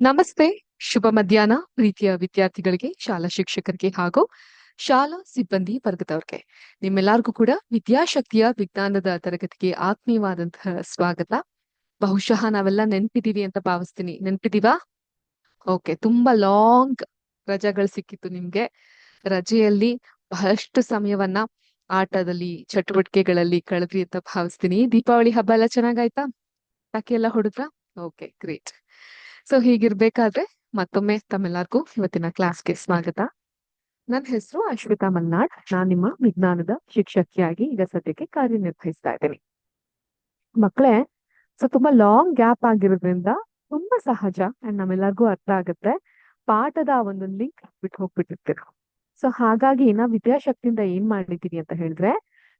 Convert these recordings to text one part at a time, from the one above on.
ನಮಸ್ತೆ, ಶುಭ ಮಧ್ಯಾಹ್ನ, ಪ್ರೀತಿಯ ವಿದ್ಯಾರ್ಥಿಗಳಿಗೆ, ಶಾಲಾ ಶಿಕ್ಷಕರಿಗೆ ಹಾಗೂ ಶಾಲಾ ಸಿಬ್ಬಂದಿ ವರ್ಗದವ್ರಿಗೆ. ನಿಮ್ಮೆಲ್ಲರಿಗೂ ಕೂಡ ವಿದ್ಯಾಶಕ್ತಿಯ ವಿಜ್ಞಾನದ ತರಗತಿಗೆ ಆತ್ಮೀಯವಾದಂತಹ ಸ್ವಾಗತ. ಬಹುಶಃ ನಾವೆಲ್ಲ ನೆನ್ಪಿದೀವಿ ಅಂತ ಭಾವಿಸ್ತೀನಿ. ನೆನ್ಪಿದೀವಾ? ಓಕೆ ತುಂಬಾ ಲಾಂಗ್ ರಜೆಗಳು ಸಿಕ್ಕಿತ್ತು ನಿಮ್ಗೆ. ರಜೆಯಲ್ಲಿ ಬಹಳಷ್ಟು ಸಮಯವನ್ನ ಆಟದಲ್ಲಿ, ಚಟುವಟಿಕೆಗಳಲ್ಲಿ ಕಳೆದ್ರಿ ಅಂತ ಭಾವಿಸ್ತೀನಿ. ದೀಪಾವಳಿ ಹಬ್ಬ ಎಲ್ಲ ಚೆನ್ನಾಗಾಯ್ತಾ? ಪಟಾಕಿ ಎಲ್ಲ ಹೊಡೆದ್ರಾ? ಓಕೆ ಗ್ರೇಟ್ ಸೊ ಹೀಗಿರ್ಬೇಕಾದ್ರೆ ಮತ್ತೊಮ್ಮೆ ತಮ್ಮೆಲ್ಲರಿಗೂ ಇವತ್ತಿನ ಕ್ಲಾಸ್ಗೆ ಸ್ವಾಗತ. ನನ್ನ ಹೆಸರು ಅಶ್ವಿತಾ ಮಲ್ನಾಡ್. ನಾನ್ ನಿಮ್ಮ ವಿಜ್ಞಾನದ ಶಿಕ್ಷಕಿಯಾಗಿ ಈಗ ಸದ್ಯಕ್ಕೆ ಕಾರ್ಯನಿರ್ವಹಿಸ್ತಾ ಇದ್ದೀನಿ. ಮಕ್ಕಳೇ, ಸೊ ತುಂಬಾ ಲಾಂಗ್ ಗ್ಯಾಪ್ ಆಗಿರೋದ್ರಿಂದ ತುಂಬಾ ಸಹಜ ಅಂಡ್ ನಮ್ಮೆಲ್ಲರಿಗೂ ಅರ್ಥ ಆಗುತ್ತೆ. ಪಾಠದ ಒಂದು ಲಿಂಕ್ ಬಿಟ್ಟು ಹೋಗ್ಬಿಟ್ಟಿರ್ತೀರ. ಸೊ ಹಾಗಾಗಿ ನಾವು ವಿದ್ಯಾಶಕ್ತಿಯಿಂದ ಏನ್ ಮಾಡಿದೀವಿ ಅಂತ ಹೇಳಿದ್ರೆ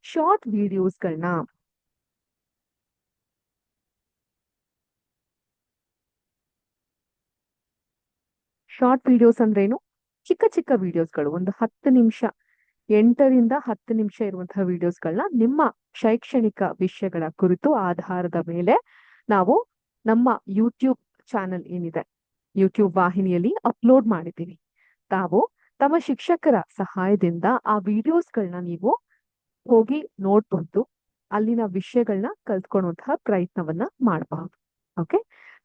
ಶಾರ್ಟ್ ವಿಡಿಯೋಸ್ಗಳನ್ನ ಶಾರ್ಟ್ ವಿಡಿಯೋಸ್ ಅಂದ್ರೇನು ಚಿಕ್ಕ ಚಿಕ್ಕ ವಿಡಿಯೋಸ್ಗಳು ಒಂದು ಹತ್ತು ನಿಮಿಷ, ಎಂಟರಿಂದ ಹತ್ತು ನಿಮಿಷ ಇರುವಂತಹ ವಿಡಿಯೋಸ್ಗಳನ್ನ ನಿಮ್ಮ ಶೈಕ್ಷಣಿಕ ವಿಷಯಗಳ ಕುರಿತು ಆಧಾರದ ಮೇಲೆ ನಾವು ನಮ್ಮ ಯೂಟ್ಯೂಬ್ ಚಾನೆಲ್ ಏನಿದೆ ಯೂಟ್ಯೂಬ್ ವಾಹಿನಿಯಲ್ಲಿ ಅಪ್ಲೋಡ್ ಮಾಡಿದ್ದೀವಿ. ತಾವು ತಮ್ಮ ಶಿಕ್ಷಕರ ಸಹಾಯದಿಂದ ಆ ವಿಡಿಯೋಸ್ಗಳನ್ನ ನೀವು ಹೋಗಿ ನೋಡ್ಬಹುದು. ಅಲ್ಲಿನ ವಿಷಯಗಳನ್ನ ಕಲ್ತ್ಕೊಳ್ಳುವಂತಹ ಪ್ರಯತ್ನವನ್ನ ಮಾಡಬಹುದು. ಓಕೆ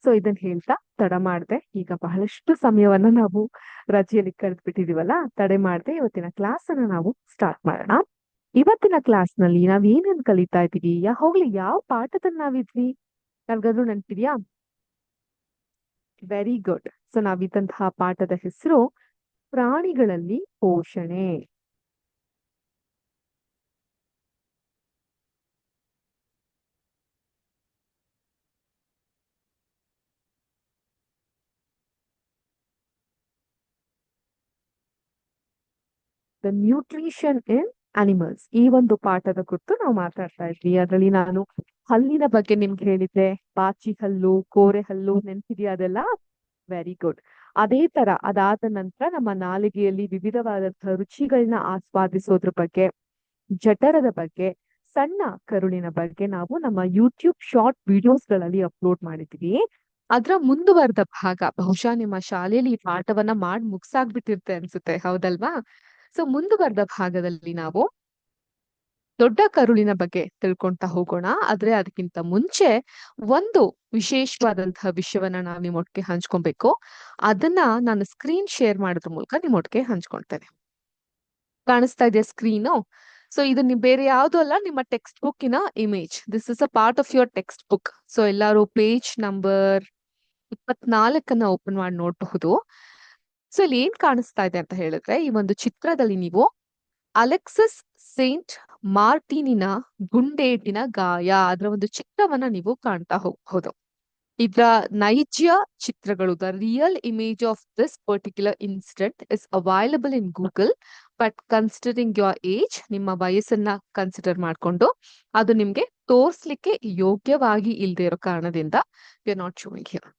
ಸೊ ಇದನ್ನ ಹೇಳ್ತಾ ತಡ ಮಾಡ್ದೆ. ಈಗ ಬಹಳಷ್ಟು ಸಮಯವನ್ನ ನಾವು ರಜೆಯಲ್ಲಿ ಕಳೆದ್ ಬಿಟ್ಟಿದೀವಲ್ಲ ತಡೆ ಮಾಡ್ದೆ. ಇವತ್ತಿನ ಕ್ಲಾಸ್ ಅನ್ನ ನಾವು ಸ್ಟಾರ್ಟ್ ಮಾಡೋಣ. ಇವತ್ತಿನ ಕ್ಲಾಸ್ನಲ್ಲಿ ನಾವ್ ಏನೇನ್ ಕಲಿತಾ ಇದೀವಿ ಹೋಗ್ಲಿ, ಯಾವ ಪಾಠದಲ್ಲಿ ನಾವಿದ್ವಿ? ನನ್ಗಾದ್ರು ನೆನ್ಪಿದ್ಯಾ? ವೆರಿ ಗುಡ್ ಸೊ ನಾವಿದ್ದಂತಹ ಪಾಠದ ಹೆಸರು ಪ್ರಾಣಿಗಳಲ್ಲಿ ಪೋಷಣೆ. ದ ನ್ಯೂಟ್ರಿಷನ್ ಇನ್ ಅನಿಮಲ್ಸ್ ಈ ಒಂದು ಪಾಠದ ಕುರಿತು ನಾವು ಮಾತಾಡ್ತಾ ಇದ್ವಿ. ಅದರಲ್ಲಿ ನಾನು ಹಲ್ಲಿನ ಬಗ್ಗೆ ನಿಮ್ಗೆ ಹೇಳಿದ್ದೆ. ಬಾಚಿ ಹಲ್ಲು, ಕೋರೆ ಹಲ್ಲು ನೆನ್ಸಿದ್ಯಾ ಅದೆಲ್ಲ? ವೆರಿ ಗುಡ್ ಅದೇ ತರ ಅದಾದ ನಂತರ ನಮ್ಮ ನಾಲಿಗೆಯಲ್ಲಿ ವಿವಿಧವಾದಂತಹ ರುಚಿಗಳನ್ನ ಆಸ್ವಾದಿಸೋದ್ರ ಬಗ್ಗೆ, ಜಠರದ ಬಗ್ಗೆ, ಸಣ್ಣ ಕರುಳಿನ ಬಗ್ಗೆ ನಾವು ನಮ್ಮ ಯೂಟ್ಯೂಬ್ ಶಾರ್ಟ್ ವಿಡಿಯೋಸ್ಗಳಲ್ಲಿ ಅಪ್ಲೋಡ್ ಮಾಡಿದ್ವಿ. ಅದ್ರ ಮುಂದುವರೆದ ಭಾಗ, ಬಹುಶಃ ನಿಮ್ಮ ಶಾಲೆಯಲ್ಲಿ ಈ ಪಾಠವನ್ನ ಮಾಡಿ ಮುಗ್ಸಾಗ್ಬಿಟ್ಟಿರ್ತೆ ಅನ್ಸುತ್ತೆ. ಹೌದಲ್ವಾ? ಸೊ ಮುಂದುವರೆದ ಭಾಗದಲ್ಲಿ ನಾವು ದೊಡ್ಡ ಕರುಳಿನ ಬಗ್ಗೆ ತಿಳ್ಕೊಳ್ತಾ ಹೋಗೋಣ. ಆದ್ರೆ ಅದಕ್ಕಿಂತ ಮುಂಚೆ ಒಂದು ವಿಶೇಷವಾದಂತಹ ವಿಷಯವನ್ನ ನಾವು ನಿಮ್ಮೊಟ್ಟಿಗೆ ಹಂಚ್ಕೊಬೇಕು. ಅದನ್ನ ನಾನು ಸ್ಕ್ರೀನ್ ಶೇರ್ ಮಾಡೋದ್ರ ಮೂಲಕ ನಿಮ್ಮೊಟ್ಟಿಗೆ ಹಂಚ್ಕೊಳ್ತೇನೆ. ಕಾಣಿಸ್ತಾ ಇದೆಯಾ ಸ್ಕ್ರೀನು ಸೊ ಇದು ನಿಮ್ ಬೇರೆ ಯಾವ್ದು ಅಲ್ಲ, ನಿಮ್ಮ text ಬುಕ್ಕಿನ image this is a part of your text book so ಎಲ್ಲಾರು ಪೇಜ್ ನಂಬರ್ ಇಪ್ಪತ್ನಾಲ್ಕನ್ನ ಓಪನ್ ಮಾಡಿ ನೋಡಬಹುದು. ಸೊ ಇಲ್ಲಿ ಏನ್ ಕಾಣಿಸ್ತಾ ಇದೆ ಅಂತ ಹೇಳಿದ್ರೆ, ಈ ಒಂದು ಚಿತ್ರದಲ್ಲಿ ನೀವು ಅಲೆಕ್ಸಸ್ ಸೇಂಟ್ ಮಾರ್ಟಿನಿನ ಗುಂಡೇಟಿನ ಗಾಯ ಅದರ ಒಂದು ಚಿತ್ರವನ್ನ ನೀವು ಕಾಣ್ತಾ ಹೋಗಬಹುದು ಇದರ ನೈಜ ಚಿತ್ರಗಳು, the real image of this particular incident is available in Google, but considering your age, ನಿಮ್ಮ ವಯಸ್ಸನ್ನ ಕನ್ಸಿಡರ್ ಮಾಡ್ಕೊಂಡು ಅದು ನಿಮ್ಗೆ ತೋರ್ಸ್ಲಿಕ್ಕೆ ಯೋಗ್ಯವಾಗಿ ಇಲ್ದೇ ಇರೋ ಕಾರಣದಿಂದ you not showing here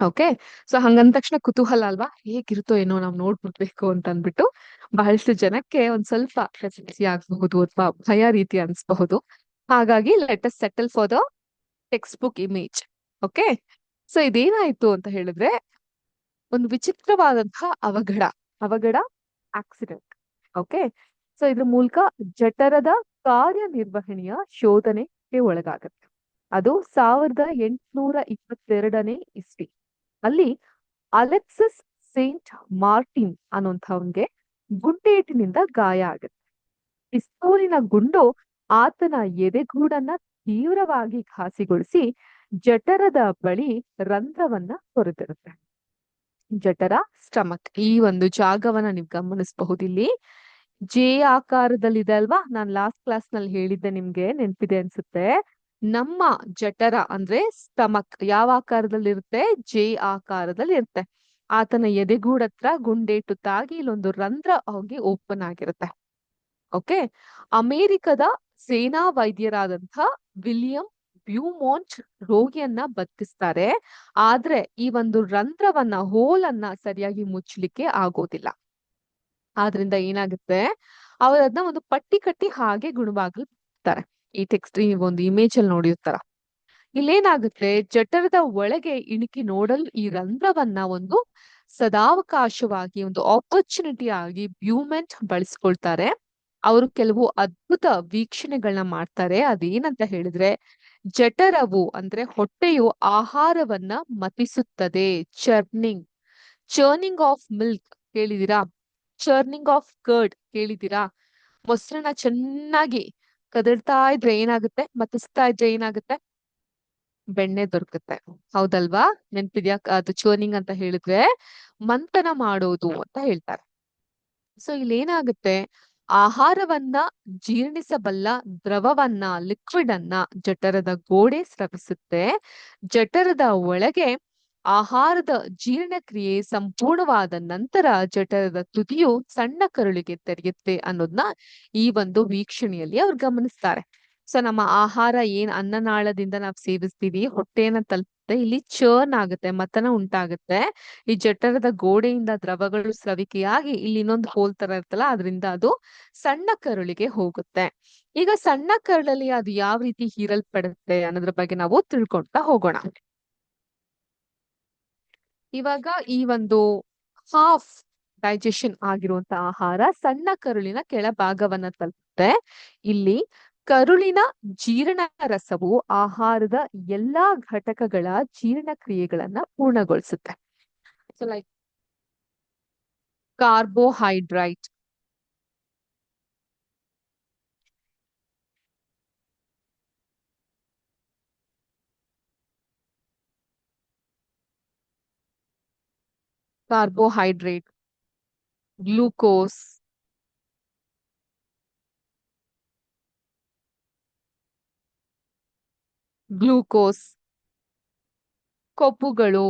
okay. So, ಹಂಗಂದ ತಕ್ಷಣ ಕುತೂಹಲ ಅಲ್ವಾ? ಹೇಗಿರುತ್ತೋ ಏನೋ ನಾವು ನೋಡ್ಬಿಡ್ಬೇಕು ಅಂತ ಅಂದ್ಬಿಟ್ಟು ಬಹಳಷ್ಟು ಜನಕ್ಕೆ ಒಂದ್ ಸ್ವಲ್ಪ ಫೆಸಿಲಿಟಿ ಆಗಬಹುದು ಅಥವಾ ಭಯ ರೀತಿ ಅನ್ಸ್ಬಹುದು. ಹಾಗಾಗಿ let us settle for the text book image okay? So, ಇದೇನಾಯ್ತು ಅಂತ ಹೇಳಿದ್ರೆ ಒಂದು ವಿಚಿತ್ರವಾದಂತಹ ಅವಘಡ ಅವಘಡ ಆಕ್ಸಿಡೆಂಟ್ ಓಕೆ? ಸೊ, ಇದ್ರ ಮೂಲಕ ಜಠರದ ಕಾರ್ಯನಿರ್ವಹಣೆಯ ಶೋಧನೆಗೆ ಒಳಗಾಗುತ್ತೆ. ಅದು ಸಾವಿರದ ಎಂಟುನೂರ ಇಪ್ಪತ್ತೆರಡನೇ ಇಸ್ವಿ. ಅಲ್ಲಿ ಅಲೆಕ್ಸಸ್ ಸೇಂಟ್ ಮಾರ್ಟಿನ್ ಅನ್ನುವಂಥವನ್ಗೆ ಗುಂಡೇಟಿನಿಂದ ಗಾಯ ಆಗುತ್ತೆ. ಪಿಸ್ತೂಲಿನ ಗುಂಡು ಆತನ ಎದೆಗೂಡನ್ನ ತೀವ್ರವಾಗಿ ಘಾಸಿಗೊಳಿಸಿ ಜಠರದ ಬಳಿ ರಂಧ್ರವನ್ನ ಕೊರೆದಿರುತ್ತೆ. ಜಠರ, ಸ್ಟಮಕ್ ಈ ಒಂದು ಜಾಗವನ್ನ ನೀವು ಗಮನಿಸಬಹುದು ಇಲ್ಲಿ ಜೆ ಆಕಾರದಲ್ಲಿದೆ ಅಲ್ವಾ? ನಾನ್ ಲಾಸ್ಟ್ ಕ್ಲಾಸ್ನಲ್ಲಿ ಹೇಳಿದ್ದೆ ನಿಮ್ಗೆ ನೆನ್ಪಿದೆ ಅನ್ಸುತ್ತೆ. ನಮ್ಮ ಜಠರ ಅಂದ್ರೆ ಸ್ಟಮಕ್ ಯಾವ ಆಕಾರದಲ್ಲಿ ಇರುತ್ತೆ ಜೆ ಆಕಾರದಲ್ಲಿ ಇರುತ್ತೆ ಆತನ ಎದೆಗೂಡತ್ರ ಗುಂಡೇಟು ತಾಗಿ ಇಲ್ಲೊಂದು ರಂಧ್ರ ಹೋಗಿ ಓಪನ್ ಆಗಿರುತ್ತೆ. ಓಕೆ ಅಮೆರಿಕದ ಸೇನಾ ವೈದ್ಯರಾದಂಥ ವಿಲಿಯಂ ಬ್ಯೂಮಾಂಟ್ ರೋಗಿಯನ್ನ ಬತ್ತಿಸ್ತಾರೆ. ಆದ್ರೆ ಈ ಒಂದು ರಂಧ್ರವನ್ನ, ಹೋಲನ್ನ ಸರಿಯಾಗಿ ಮುಚ್ಚಲಿಕ್ಕೆ ಆಗೋದಿಲ್ಲ. ಆದ್ರಿಂದ ಏನಾಗುತ್ತೆ? ಅವರದ್ನ ಒಂದು ಪಟ್ಟಿ ಕಟ್ಟಿ ಹಾಗೆ ಗುಣವಾಗ್ಲು ಈ ಟೆಕ್ಸ್ಟ್ ಈ ಒಂದು ಇಮೇಜ್ ಅಲ್ಲಿ ನೋಡಿರ್ತಾರ. ಇಲ್ಲೇನಾಗುತ್ತೆ, ಜಠರದ ಒಳಗೆ ಇಣುಕಿ ನೋಡಲು ಈ ರಂಧ್ರವನ್ನ ಒಂದು ಸದಾವಕಾಶವಾಗಿ, ಒಂದು ಆಪರ್ಚುನಿಟಿ ಆಗಿ ಬ್ಯೂಮೆಂಟ್ ಬಳಸ್ಕೊಳ್ತಾರೆ. ಅವರು ಕೆಲವು ಅದ್ಭುತ ವೀಕ್ಷಣೆಗಳನ್ನ ಮಾಡ್ತಾರೆ. ಅದೇನಂತ ಹೇಳಿದ್ರೆ, ಜಠರವು ಅಂದ್ರೆ ಹೊಟ್ಟೆಯು ಆಹಾರವನ್ನ ಮತಿಸುತ್ತದೆ. ಚರ್ನಿಂಗ್ ಚರ್ನಿಂಗ್ ಆಫ್ ಮಿಲ್ಕ್ ಕೇಳಿದಿರಾ? ಚರ್ನಿಂಗ್ ಆಫ್ ಕರ್ಡ್ ಕೇಳಿದಿರಾ? ಮೊಸರನ್ನ ಚೆನ್ನಾಗಿ ಕದಡ್ತಾ ಇದ್ರೆ ಏನಾಗುತ್ತೆ? ಮತಿಸ್ತಾ ಇದ್ರೆ ಏನಾಗುತ್ತೆ? ಬೆಣ್ಣೆ ದೊರಕುತ್ತೆ. ಹೌದಲ್ವಾ? ನೆನ್ಪಿದ್ಯಾ? ಅದು ಚರ್ನಿಂಗ್ ಅಂತ ಹೇಳಿದ್ರೆ ಮಂಥನ ಮಾಡೋದು ಅಂತ ಹೇಳ್ತಾರೆ. ಸೊ ಇಲ್ಲಿ ಏನಾಗುತ್ತೆ ಆಹಾರವನ್ನ ಜೀರ್ಣಿಸಬಲ್ಲ ದ್ರವವನ್ನ ಲಿಕ್ವಿಡ್ ಅನ್ನ ಜಠರದ ಗೋಡೆ ಸ್ರವಿಸುತ್ತೆ. ಜಠರದ ಒಳಗೆ ಆಹಾರದ ಜೀರ್ಣಕ್ರಿಯೆ ಸಂಪೂರ್ಣವಾದ ನಂತರ ಜಠರದ ತುದಿಯು ಸಣ್ಣ ಕರುಳಿಗೆ ತೆರೆಯುತ್ತೆ ಅನ್ನೋದನ್ನ ಈ ಒಂದು ವೀಕ್ಷಣೆಯಲ್ಲಿ ಅವ್ರು ಗಮನಿಸ್ತಾರೆ. ಸೊ ನಮ್ಮ ಆಹಾರ ಏನ್ ಅನ್ನನಾಳದಿಂದ ನಾವು ಸೇವಿಸ್ತೀವಿ ಹೊಟ್ಟೆಯನ್ನ ತಲುಪುತ್ತೆ ಇಲ್ಲಿ ಚರ್ನ್ ಆಗುತ್ತೆ, ಮತನ ಉಂಟಾಗುತ್ತೆ. ಈ ಜಠರದ ಗೋಡೆಯಿಂದ ದ್ರವಗಳು ಸ್ರವಿಕೆಯಾಗಿ ಇಲ್ಲಿ ಇನ್ನೊಂದು ಹೋಲ್ ತರ ಇರ್ತಲ್ಲ ಅದರಿಂದ ಅದು ಸಣ್ಣ ಕರುಳಿಗೆ ಹೋಗುತ್ತೆ. ಈಗ ಸಣ್ಣ ಕರುಳಲ್ಲಿ ಅದು ಯಾವ ರೀತಿ ಹೀರಲ್ಪಡುತ್ತೆ ಅನ್ನೋದ್ರ ಬಗ್ಗೆ ನಾವು ತಿಳ್ಕೊಳ್ತಾ ಹೋಗೋಣ. ಇವಾಗ ಈ ಒಂದು ಹಾಫ್ ಡೈಜೆಷನ್ ಆಗಿರುವಂತ ಆಹಾರ ಸಣ್ಣ ಕರುಳಿನ ಕೆಳಭಾಗವನ್ನ ತಲುಪುತ್ತೆ. ಇಲ್ಲಿ ಕರುಳಿನ ಜೀರ್ಣ ರಸವು ಆಹಾರದ ಎಲ್ಲಾ ಘಟಕಗಳ ಜೀರ್ಣ ಕ್ರಿಯೆಗಳನ್ನ ಪೂರ್ಣಗೊಳಿಸುತ್ತೆ. Like carbohydrate carbohydrate glucose glucose ಕೊಬ್ಬುಗಳು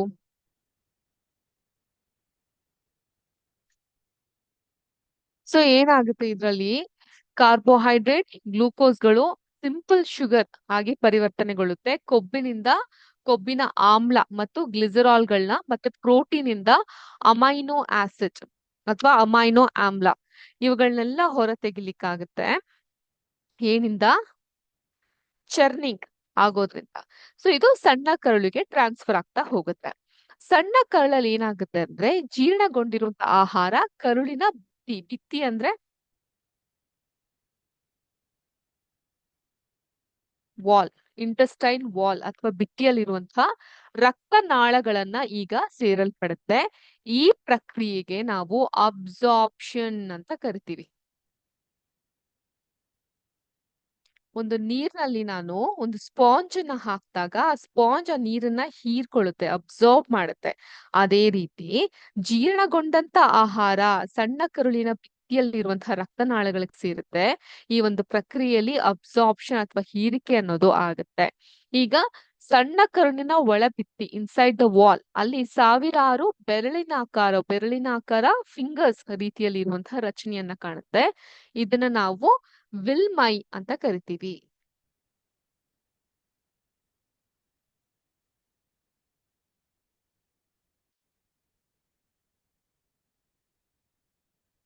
so ಏನಾಗುತ್ತೆ ಇದ್ರಲ್ಲಿ? ಕಾರ್ಬೋಹೈಡ್ರೇಟ್ ಗ್ಲೂಕೋಸ್ಗಳು ಸಿಂಪಲ್ ಶುಗರ್ ಆಗಿ ಪರಿವರ್ತನೆಗೊಳ್ಳುತ್ತೆ. ಕೊಬ್ಬಿನಿಂದ ಕೊಬ್ಬಿನ ಆಮ್ಲ ಮತ್ತು ಗ್ಲಿಸರಾಲ್ಗಳನ್ನ ಮತ್ತೆ ಪ್ರೋಟೀನ್ ಇಂದ ಅಮೈನೋ ಆಸಿಡ್ ಅಥವಾ ಅಮೈನೋ ಆಮ್ಲ ಇವುಗಳನ್ನೆಲ್ಲ ಹೊರ ತೆಗಿಲಿಕ್ಕಾಗತ್ತೆ ಏನಿಂದ? ಚರ್ನಿಂಗ್ ಆಗೋದ್ರಿಂದ. ಸೊ ಇದು ಸಣ್ಣ ಕರುಳಿಗೆ ಟ್ರಾನ್ಸ್ಫರ್ ಆಗ್ತಾ ಹೋಗುತ್ತೆ. ಸಣ್ಣ ಕರುಳಲ್ಲಿ ಏನಾಗುತ್ತೆ ಅಂದ್ರೆ ಜೀರ್ಣಗೊಂಡಿರುವಂತ ಆಹಾರ ಕರುಳಿನ ಬಿತ್ತಿ ಬಿತ್ತಿ ಅಂದ್ರೆ ವಾಲ್. ಇಂಟೆಸ್ಟೈನ್ ವಾಲ್ ಅಥವಾ ಬಿಟ್ಟಿಯಲ್ಲಿರುವಂತಹ ರಕ್ತನಾಳಗಳನ್ನ ಈಗ ಸೇರಲ್ಪಡುತ್ತೆ. ಈ ಪ್ರಕ್ರಿಯೆಗೆ ನಾವು ಅಬ್ಸಾರ್ಪ್ಷನ್ ಅಂತ ಕರಿತೀವಿ. ಒಂದು ನೀರಿನಲ್ಲಿ ನಾನು ಒಂದು ಸ್ಪಾಂಜ್ ಅನ್ನ ಹಾಕ್ದಾಗ ಆ ಸ್ಪಾಂಜ್ ಆ ನೀರನ್ನ ಹೀರ್ಕೊಳ್ಳುತ್ತೆ ಅಬ್ಸಾರ್ಬ್ ಮಾಡುತ್ತೆ. ಅದೇ ರೀತಿ ಜೀರ್ಣಗೊಂಡಂತ ಆಹಾರ, ಸಣ್ಣ ಕರುಳಿನ ಭಿತ್ತಿಯಲ್ಲಿರುವಂತಹ ರಕ್ತನಾಳಗಳಿಗೆ ಸೇರುತ್ತೆ. ಈ ಒಂದು ಪ್ರಕ್ರಿಯೆಯಲ್ಲಿ ಅಬ್ಸಾರ್ಪ್ಷನ್ ಅಥವಾ ಹೀರಿಕೆ ಅನ್ನೋದು ಆಗುತ್ತೆ. ಈಗ ಸಣ್ಣ ಕರುಳಿನ ಒಳಭಿತ್ತಿ ಇನ್ಸೈಡ್ ದ ವಾಲ್ ಅಲ್ಲಿ ಸಾವಿರಾರು ಬೆರಳಿನ ಆಕಾರ ಬೆರಳಿನ ಆಕಾರ ಫಿಂಗರ್ಸ್ ರೀತಿಯಲ್ಲಿ ಇರುವಂತಹ ರಚನೆಯನ್ನ ಕಾಣುತ್ತೆ. ಇದನ್ನ ನಾವು ವಿಲ್ಮೈ ಅಂತ ಕರಿತೀವಿ.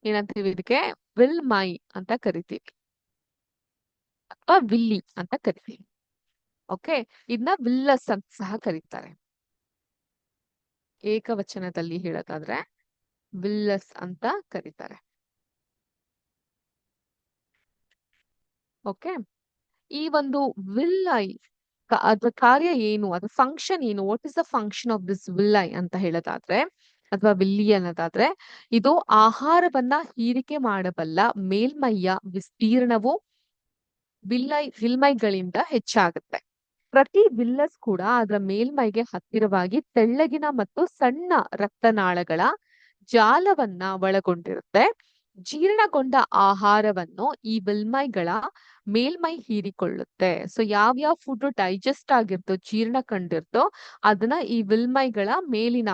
ಏನಂತೀವಿ ಇದಕ್ಕೆ ವಿಲ್ ಮೈ ಅಂತ ಕರಿತೀವಿ. ಅಥವಾ ವಿಲ್ಲಿ ಅಂತ ಕರಿತೀವಿ. ಓಕೆ ಇದನ್ನ ವಿಲ್ಲಸ್ ಅಂತ ಸಹ ಕರೀತಾರೆ. ಏಕವಚನದಲ್ಲಿ ಹೇಳೋದಾದ್ರೆ ವಿಲ್ಲಸ್ ಅಂತ ಕರೀತಾರೆ. ಓಕೆ ಈ ಒಂದು ವಿಲ್ ಐ ಅದ್ರ ಕಾರ್ಯ ಏನು? ಅದ್ರ ಫಂಕ್ಷನ್ ಏನು? What is the function of this villi ಅಂತ ಹೇಳೋದಾದ್ರೆ ಅಥವಾ ವಿಲ್ಲಿ ಅನ್ನೋದಾದ್ರೆ, ಇದು ಆಹಾರವನ್ನ ಹೀರಿಕೆ ಮಾಡಬಲ್ಲ ಮೇಲ್ಮೈಯ ವಿಸ್ತೀರ್ಣವು ವಿಲ್ಲೈ, ವಿಲ್ಮೈಗಳಿಂದ ಹೆಚ್ಚಾಗುತ್ತೆ. ಪ್ರತಿ ವಿಲ್ಲಸ್ ಕೂಡ ಅದರ ಮೇಲ್ಮೈಗೆ ಹತ್ತಿರವಾಗಿ ತೆಳ್ಳಗಿನ ಮತ್ತು ಸಣ್ಣ ರಕ್ತನಾಳಗಳ ಜಾಲವನ್ನ ಒಳಗೊಂಡಿರುತ್ತೆ. ಜೀರ್ಣಗೊಂಡ ಆಹಾರವನ್ನು ಈ ವಿಲ್ಮೈಗಳ ಮೇಲ್ಮೈ ಹೀರಿಕೊಳ್ಳುತ್ತೆ. ಸೊ ಯಾವ ಫುಡ್ ಡೈಜೆಸ್ಟ್ ಆಗಿರ್ತೋ, ಜೀರ್ಣ ಕಂಡಿರ್ತೋ, ಅದನ್ನ ಈ ವಿಲ್ಮೈಗಳ ಮೇಲಿನ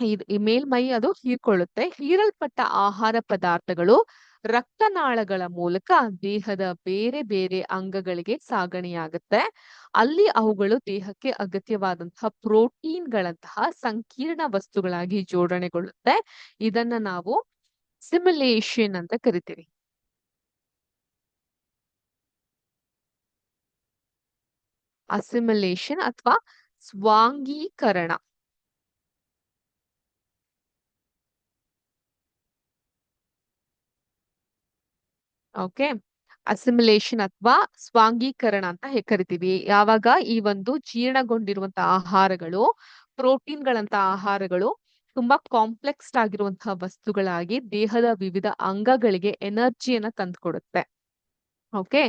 ಈ ಮೇಲ್ಮೈ ಅದು ಹೀರ್ಕೊಳ್ಳುತ್ತೆ. ಹೀರಲ್ಪಟ್ಟ ಆಹಾರ ಪದಾರ್ಥಗಳು ರಕ್ತನಾಳಗಳ ಮೂಲಕ ದೇಹದ ಬೇರೆ ಬೇರೆ ಅಂಗಗಳಿಗೆ ಸಾಗಣೆಯಾಗುತ್ತೆ. ಅಲ್ಲಿ ಅವುಗಳು ದೇಹಕ್ಕೆ ಅಗತ್ಯವಾದಂತಹ ಪ್ರೋಟೀನ್ಗಳಂತಹ ಸಂಕೀರ್ಣ ವಸ್ತುಗಳಾಗಿ ಜೋಡಣೆಗೊಳ್ಳುತ್ತೆ. ಇದನ್ನ ನಾವು ಸಿಮ್ಯುಲೇಷನ್ ಅಂತ ಕರಿತೀವಿ. ಅಸಿಮ್ಯುಲೇಷನ್ ಅಥವಾ ಸ್ವಾಂಗೀಕರಣ. ಓಕೆ ಅಸಿಮಿಲೇಷನ್ ಅಥವಾ ಸ್ವಾಂಗೀಕರಣ ಅಂತ ಕರಿತೀವಿ ಯಾವಾಗ ಈ ಒಂದು ಜೀರ್ಣಗೊಂಡಿರುವಂತಹ ಆಹಾರಗಳು ಪ್ರೋಟೀನ್ಗಳಂತ ಆಹಾರಗಳು ತುಂಬಾ ಕಾಂಪ್ಲೆಕ್ಸ್ ಆಗಿರುವಂತಹ ವಸ್ತುಗಳಾಗಿ ದೇಹದ ವಿವಿಧ ಅಂಗಗಳಿಗೆ ಎನರ್ಜಿಯನ್ನ ತಂದುಕೊಡುತ್ತೆ. ಓಕೆ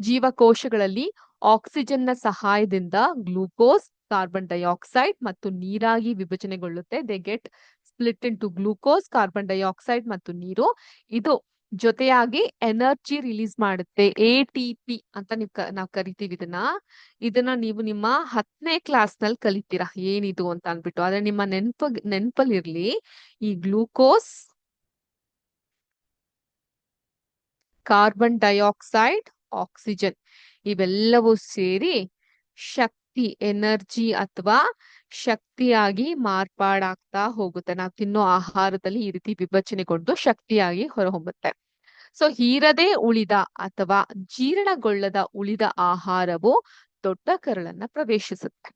ಜೀವಕೋಶಗಳಲ್ಲಿ ಆಕ್ಸಿಜನ್ನ ಸಹಾಯದಿಂದ ಗ್ಲೂಕೋಸ್ ಕಾರ್ಬನ್ ಡೈಆಕ್ಸೈಡ್ ಮತ್ತು ನೀರಾಗಿ ವಿಭಜನೆಗೊಳ್ಳುತ್ತೆ. They get split into glucose carbon dioxide ಮತ್ತು ನೀರು. ಇದು ಜೊತೆಯಾಗಿ ಎನರ್ಜಿ ರಿಲೀಸ್ ಮಾಡುತ್ತೆ. ಎ ಟಿ ಪಿ ಅಂತ ನೀವು ನಾವು ಕರಿತೀವಿ ಇದನ್ನ. ಇದನ್ನ ನೀವು ನಿಮ್ಮ ಹತ್ತನೇ ಕ್ಲಾಸ್ನಲ್ಲಿ ಕಲಿತೀರಾ. ಏನಿದು ಅಂತ ಅನ್ಬಿಟ್ಟು ಆದ್ರೆ ನಿಮ್ಮ ನೆನ್ಪ ನೆನ್ಪಲ್ಲಿ ಇರ್ಲಿ ಈ ಗ್ಲೂಕೋಸ್, ಕಾರ್ಬನ್ ಡೈಆಕ್ಸೈಡ್, ಆಕ್ಸಿಜನ್ ಇವೆಲ್ಲವೂ ಸೇರಿ ಶಕ್ತಿ, ಎನರ್ಜಿ ಅಥವಾ ಶಕ್ತಿಯಾಗಿ ಮಾರ್ಪಾಡಾಗ್ತಾ ಹೋಗುತ್ತೆ. ನಾವು ತಿನ್ನೋ ಆಹಾರದಲ್ಲಿ ಈ ರೀತಿ ವಿಭಜನೆಗೊಂಡು ಶಕ್ತಿಯಾಗಿ ಹೊರಹೊಮ್ಮುತ್ತೆ. ಸೊ ಹೀರದೆ ಉಳಿದ ಅಥವಾ ಜೀರ್ಣಗೊಳ್ಳದ ಉಳಿದ ಆಹಾರವು ದೊಡ್ಡ ಕರಳನ್ನ ಪ್ರವೇಶಿಸುತ್ತೆ.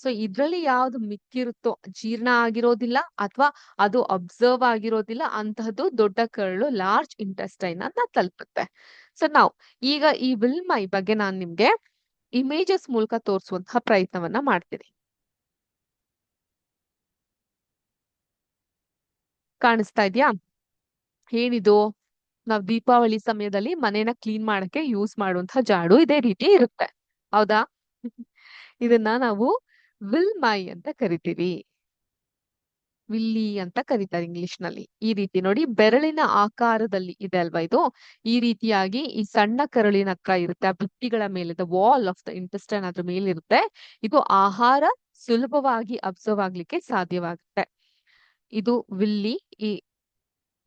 ಸೊ ಇದ್ರಲ್ಲಿ ಯಾವ್ದು ಮಿಕ್ಕಿರುತ್ತೋ ಜೀರ್ಣ ಆಗಿರೋದಿಲ್ಲ ಅಥವಾ ಅದು ಅಬ್ಸರ್ವ್ ಆಗಿರೋದಿಲ್ಲ ಅಂತಹದ್ದು ದೊಡ್ಡ ಕರಳು ಲಾರ್ಜ್ ಇಂಟೆಸ್ಟೈನ್ ಅಂತ ತಲುಪುತ್ತೆ. ಸೊ ನಾವು ಈಗ ಈ ವಿಲ್ಮೈ ಬಗ್ಗೆ ನಾನು ನಿಮ್ಗೆ ಇಮೇಜಸ್ ಮೂಲಕ ತೋರಿಸುವಂತಹ ಪ್ರಯತ್ನವನ್ನ ಮಾಡ್ತೀನಿ. ಕಾಣಿಸ್ತಾ ಇದ್ಯಾ? ಏನಿದು? ನಾವ್ ದೀಪಾವಳಿ ಸಮಯದಲ್ಲಿ ಮನೇನ ಕ್ಲೀನ್ ಮಾಡಕ್ಕೆ ಯೂಸ್ ಮಾಡುವಂತಹ ಜಾಡು ಇದೇ ರೀತಿ ಇರುತ್ತೆ. ಹೌದಾ? ಇದನ್ನ ನಾವು ವಿಲ್ ಮೈ ಅಂತ ಕರಿತೀವಿ. ವಿಲ್ಲಿ ಅಂತ ಕರೀತಾರೆ ಇಂಗ್ಲಿಷ್ನಲ್ಲಿ. ಈ ರೀತಿ ನೋಡಿ ಬೆರಳಿನ ಆಕಾರದಲ್ಲಿ ಇದೆ ಅಲ್ವಾ ಇದು? ಈ ರೀತಿಯಾಗಿ ಈ ಸಣ್ಣ ಕರಳಿನ ಹತ್ರ ಇರುತ್ತೆ, ಆ ಭಿತ್ತಿಗಳ ಮೇಲೆ the wall of the intestine ಅದ್ರ ಮೇಲೆ ಇರುತ್ತೆ. ಇದು ಆಹಾರ ಸುಲಭವಾಗಿ ಅಬ್ಸರ್ವ್ ಆಗ್ಲಿಕ್ಕೆ ಸಾಧ್ಯವಾಗುತ್ತೆ. ಇದು ವಿಲ್ಲಿ ಈ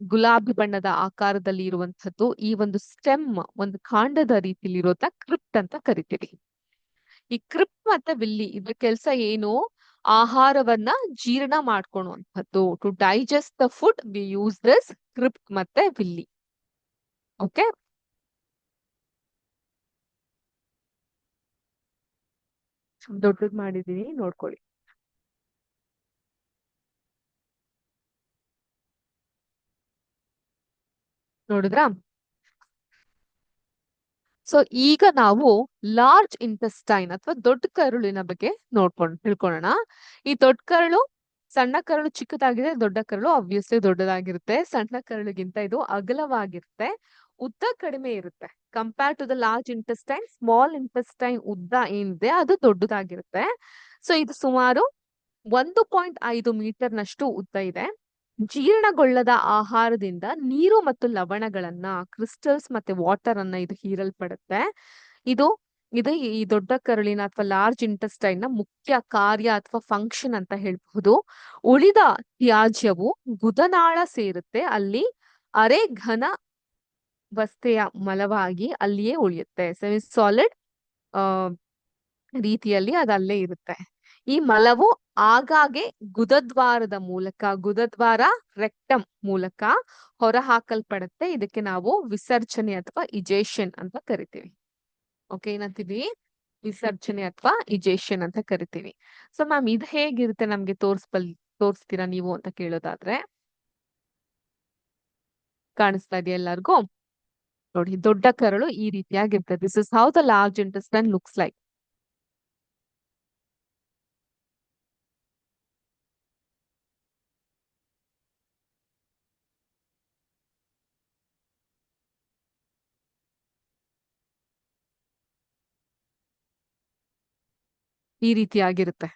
ಗುಲಾಬಿ ಬಣ್ಣದ ಆಕಾರದಲ್ಲಿ ಇರುವಂತದ್ದು ಈ ಒಂದು ಸ್ಟೆಮ್ ಒಂದು ಕಾಂಡದ ರೀತಿಯಲ್ಲಿ ಇರೋದ ಕ್ರಿಪ್ಟ್ ಅಂತ ಕರಿತೀವಿ. ಈ ಕ್ರಿಪ್ಟ್ ಮತ್ತೆ ವಿಲ್ಲಿ ಇದ್ರ ಕೆಲಸ ಏನು? ಆಹಾರವನ್ನ ಜೀರ್ಣ ಮಾಡ್ಕೊಳ್ಳುವಂಥದ್ದು to digest the food we use this crypt ಮತ್ತೆ ವಿಲ್ಲಿ ಓಕೆ ದೊಡ್ಡದ್ ಮಾಡಿದೀನಿ, ನೋಡ್ಕೊಳ್ಳಿ. ನೋಡಿದ್ರಾ? ಸೊ ಈಗ ನಾವು ಲಾರ್ಜ್ ಇಂಟೆಸ್ಟೈನ್ ಅಥವಾ ದೊಡ್ಡ ಕರುಳಿನ ಬಗ್ಗೆ ನೋಡ್ಕೊಂಡು ತಿಳ್ಕೊಳ್ಳೋಣ ಈ ದೊಡ್ಡ ಕರುಳು ಸಣ್ಣ ಕರುಳು ಚಿಕ್ಕದಾಗಿದೆ, ದೊಡ್ಡ ಕರುಳು ಆಬ್ವಿಯಸ್ಲಿ ದೊಡ್ಡದಾಗಿರುತ್ತೆ. ಸಣ್ಣ ಕರುಳಿಗಿಂತ ಇದು ಅಗಲವಾಗಿರುತ್ತೆ. ಉದ್ದ ಕಡಿಮೆ ಇರುತ್ತೆ. Compare to the large intestine small intestine ಉದ್ದ ಏನಿದೆ, ಅದು ದೊಡ್ಡದಾಗಿರುತ್ತೆ. ಸೊ ಇದು ಸುಮಾರು ಒಂದು ಪಾಯಿಂಟ್ ಐದು ಮೀಟರ್ ನಷ್ಟು ಉದ್ದ ಇದೆ. ಜೀರ್ಣಗೊಳ್ಳದ ಆಹಾರದಿಂದ ನೀರು ಮತ್ತು ಲವಣಗಳನ್ನ ಕ್ರಿಸ್ಟಲ್ಸ್ ಮತ್ತೆ ವಾಟರ್ ಅನ್ನ ಇದು ಹೀರಲ್ಪಡುತ್ತೆ. ಇದು ಇದು ಈ ದೊಡ್ಡ ಕರುಳಿನ ಅಥವಾ ಲಾರ್ಜ್ ಇಂಟೆಸ್ಟೈನ್ನ ಮುಖ್ಯ ಕಾರ್ಯ ಅಥವಾ ಫಂಕ್ಷನ್ ಅಂತ ಹೇಳ್ಬಹುದು. ಉಳಿದ ತ್ಯಾಜ್ಯವು ಗುದನಾಳ ಸೇರುತ್ತೆ. ಅಲ್ಲಿ ಅರೆ ಘನ ವಸ್ತೆಯ ಮಲವಾಗಿ ಅಲ್ಲಿಯೇ ಉಳಿಯುತ್ತೆ. ಸೆಮಿ ಸಾಲಿಡ್ ಆ, ರೀತಿಯಲ್ಲಿ ಅದು ಅಲ್ಲೇ ಇರುತ್ತೆ. ಈ ಮಲವು ಆಗಾಗ್ಗೆ ಗುದದ್ವಾರದ ಮೂಲಕ, ಗುದದ್ವಾರ ರೆಕ್ಟಮ್ ಮೂಲಕ ಹೊರ ಹಾಕಲ್ಪಡುತ್ತೆ ಇದಕ್ಕೆ ನಾವು ವಿಸರ್ಜನೆ ಅಥವಾ ಇಜೇಷನ್ ಅಂತ ಕರಿತೀವಿ. ಓಕೆ ಏನಂತೀವಿ? ವಿಸರ್ಜನೆ ಅಥವಾ ಇಜೇಷನ್ ಅಂತ ಕರಿತೀವಿ. ಸೊ ಮ್ಯಾಮ್ ಇದು ಹೇಗಿರುತ್ತೆ ನಮ್ಗೆ ತೋರಿಸ್ಬಲ್, ತೋರಿಸ್ತೀರಾ ನೀವು ಅಂತ ಕೇಳೋದಾದ್ರೆ? ಕಾಣಿಸ್ತಾ ಇದೆಯಾ ಎಲ್ಲರಿಗೂ? ನೋಡಿ, ದೊಡ್ಡ ಕರಳು ಈ ರೀತಿಯಾಗಿರ್ತದೆ this is how the large intestine looks like ಈ ರೀತಿಯಾಗಿರುತ್ತೆ.